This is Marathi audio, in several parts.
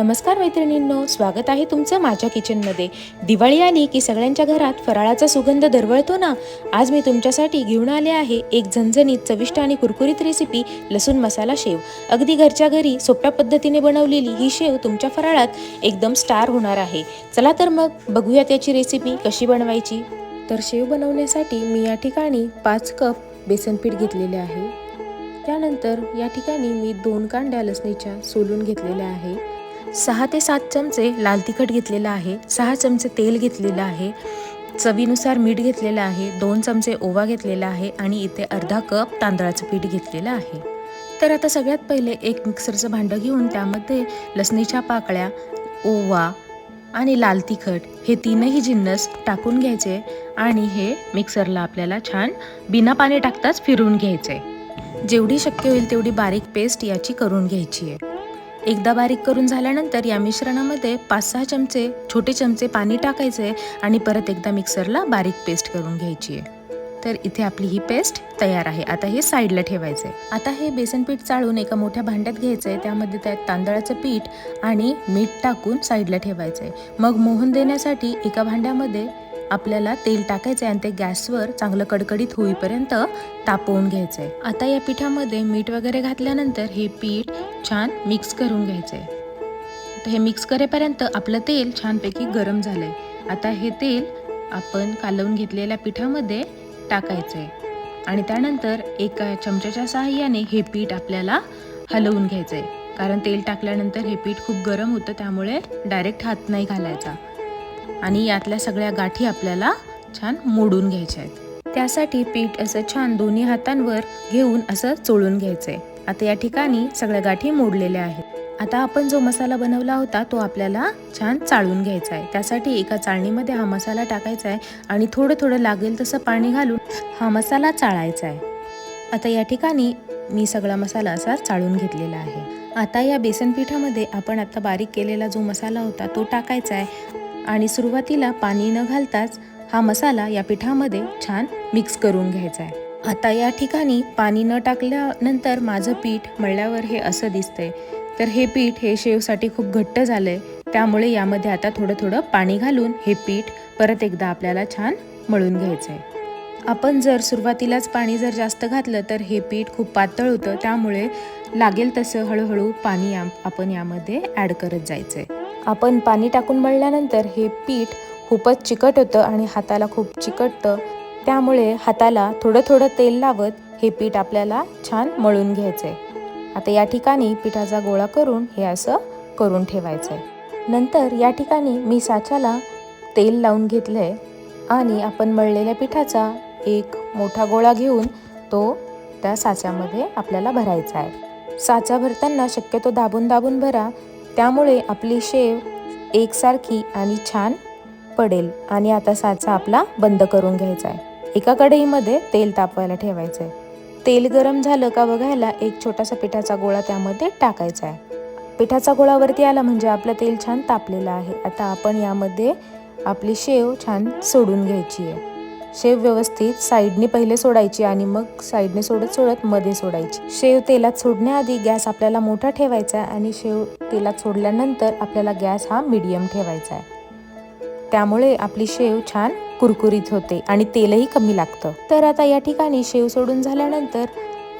नमस्कार मैत्रिणींनो स्वागत आहे तुमचं माझ्या किचनमध्ये. दिवाळी आली की सगळ्यांच्या घरात फराळाचा सुगंध दरवळतो ना? आज मी तुमच्यासाठी घेऊन आले आहे एक झणझणीत चविष्ट आणि कुरकुरीत रेसिपी लसूण मसाला शेव. अगदी घरच्या घरी सोप्या पद्धतीने बनवलेली ही शेव तुमच्या फराळात एकदम स्टार होणार आहे. चला तर मग बघूया त्याची रेसिपी कशी बनवायची? तर शेव बनवण्यासाठी मी या ठिकाणी पाच कप बेसन पीठ घेतलेले आहे. त्यानंतर या ठिकाणी मी दोन कांड्या लसणीच्या सोलून घेतलेल्या आहे. सहा ते सात चमचे लाल तिखट घेतलेलं आहे सहा चमचे तेल घेतलेलं आहे चवीनुसार मीठ घेतलेलं आहे दोन चमचे ओवा घेतलेला आहे आणि इथे अर्धा कप तांदळाचं पीठ घेतलेलं आहे. तर आता सगळ्यात पहिले एक मिक्सरचं भांडं घेऊन त्यामध्ये लसणीच्या पाकळ्या ओवा आणि लाल तिखट हे तीनही जिन्नस टाकून घ्यायचे आणि हे मिक्सरला आपल्याला छान बिना पाणी टाकताच फिरवून घ्यायचे. जेवढी शक्य होईल तेवढी बारीक पेस्ट याची करून घ्यायची आहे. एकदा बारीक करून झाल्यानंतर या मिश्रणामध्ये पाच सहा चमचे छोटे चमचे पाणी टाकायचे आणि परत एकदा मिक्सरला बारीक पेस्ट करून घ्यायची आहे. तर इथे आपली ही पेस्ट तयार आहे. आता हे साईडला ठेवायचं. आहे आता हे बेसन पीठ चाळून एका मोठ्या भांड्यात घ्यायचं. आहे त्यामध्ये त्यात तांदळाचं पीठ आणि मीठ टाकून साईडला ठेवायचं. आहे मग मोहन देण्यासाठी एका भांड्यामध्ये आपल्याला तेल टाकायचं आहे आणि ते गॅसवर चांगलं कडकडीत होईपर्यंत तापवून घ्यायचं आहे आता या पिठामध्ये मीठ वगैरे घातल्यानंतर हे पीठ छान मिक्स करून घ्यायचं आहे तर हे मिक्स करेपर्यंत आपलं तेल छानपैकी गरम झालं आहे आता हे तेल आपण कालवून घेतलेल्या पिठामध्ये टाकायचं आहे आणि त्यानंतर एका चमच्याच्या सहाय्याने हे पीठ आपल्याला हलवून घ्यायचं आहे कारण तेल टाकल्यानंतर हे पीठ खूप गरम होतं त्यामुळे डायरेक्ट हात नाही घालायचा. आणि यातल्या सगळ्या गाठी आपल्याला छान मोडून घ्यायच्या आहेत. त्यासाठी पीठ असं छान दोन्ही हातांवर घेऊन असं चोळून घ्यायचंय. आता या ठिकाणी सगळ्या गाठी मोडलेल्या आहेत. आता आपण जो मसाला बनवला होता तो आपल्याला छान चाळून घ्यायचा आहे. त्यासाठी एका चाळणीमध्ये हा मसाला टाकायचा आहे आणि थोडं थोडं लागेल तसं पाणी घालून हा मसाला चाळायचा आहे. आता या ठिकाणी मी सगळा मसाला असा चाळून घेतलेला आहे. आता या बेसन पिठामध्ये आपण आता बारीक केलेला जो मसाला होता तो टाकायचा आहे. आणि सुरुवातीला पाणी न घालताच हा मसाला या पिठामध्ये छान मिक्स करून घ्यायचा आहे. आता या ठिकाणी पाणी न टाकल्यानंतर माझं पीठ मळल्यावर हे असं दिसतंय. तर हे पीठ हे शेवसाठी खूप घट्ट झालंय. त्यामुळे यामध्ये आता थोडं थोडं पाणी घालून हे पीठ परत एकदा आपल्याला छान मळून घ्यायचं आहे आपण जर सुरुवातीलाच पाणी जर जास्त घातलं तर हे पीठ खूप पातळ होतं. त्यामुळे लागेल तसं हळूहळू पाणी आपण यामध्ये ॲड करत जायचं आहे आपण पाणी टाकून मळल्यानंतर हे पीठ खूपच चिकट होतं आणि हाताला खूप चिकटतं. त्यामुळे हाताला थोडं थोडं तेल लावत हे पीठ आपल्याला छान मळून घ्यायचं आहे आता या ठिकाणी पिठाचा गोळा करून हे असं करून ठेवायचं आहे नंतर या ठिकाणी मी साच्याला तेल लावून घेतलं आहे आणि आपण मळलेल्या पिठाचा एक मोठा गोळा घेऊन तो त्या साच्यामध्ये आपल्याला भरायचा आहे. साचा भरताना शक्यतो दाबून दाबून भरा त्यामुळे आपली शेव एकसारखी आणि छान पडेल आणि आता साचा आपला बंद करून घ्यायचा आहे. एका कढईमध्ये तेल तापवायला ठेवायचं आहे तेल गरम झालं का बघायला एक छोटासा पिठाचा गोळा त्यामध्ये टाकायचा आहे. पिठाचा गोळा वरती आला म्हणजे आपलं तेल छान तापलेलं आहे. आता आपण यामध्ये आपली शेव छान सोडून घ्यायची आहे. शेव व्यवस्थित साईडने पहिले सोडायची आणि मग साईडने सोडत सोडत मध्ये सोडायची. शेव तेलात सोडण्याआधी गॅस आपल्याला मोठा ठेवायचा आहे आणि शेव तेलात सोडल्यानंतर आपल्याला गॅस हा मीडियम ठेवायचा आहे. त्यामुळे आपली शेव छान कुरकुरीत होते आणि तेलही कमी लागतं. तर आता या ठिकाणी शेव सोडून झाल्यानंतर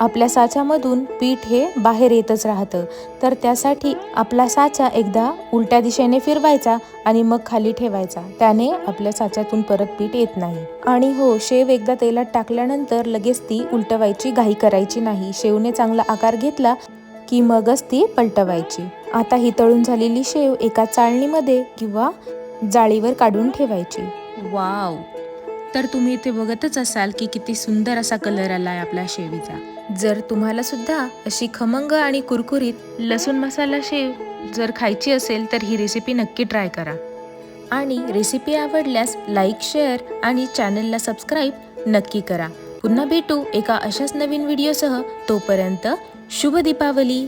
आपल्या साच्यामधून पीठ हे बाहेर येतच राहतं. तर त्यासाठी आपला साचा एकदा उलट्या दिशेने फिरवायचा आणि मग खाली ठेवायचा. त्याने आपल्या साच्यातून परत पीठ येत नाही. आणि हो शेव एकदा तेलात टाकल्यानंतर लगेच ती उलटवायची घाई करायची नाही. शेवने चांगला आकार घेतला की मगच ती पलटवायची. आता ही तळून झालेली शेव एका चाळणीमध्ये किंवा जाळीवर काढून ठेवायची. वाव! तर तुम्ही इथे बघतच असाल की किती सुंदर असा कलर आला आहे आपल्या शेवीचा. जर तुम्हाला सुद्धा अशी खमंग आणि कुरकुरीत लसूण मसाला शेव जर खायची असेल तर ही रेसिपी नक्की ट्राय करा. आणि रेसिपी आवडल्यास लाईक शेअर आणि चॅनलला सबस्क्राईब नक्की करा. पुन्हा भेटू एका अशाच नवीन व्हिडिओसह तोपर्यंत शुभ दीपावली!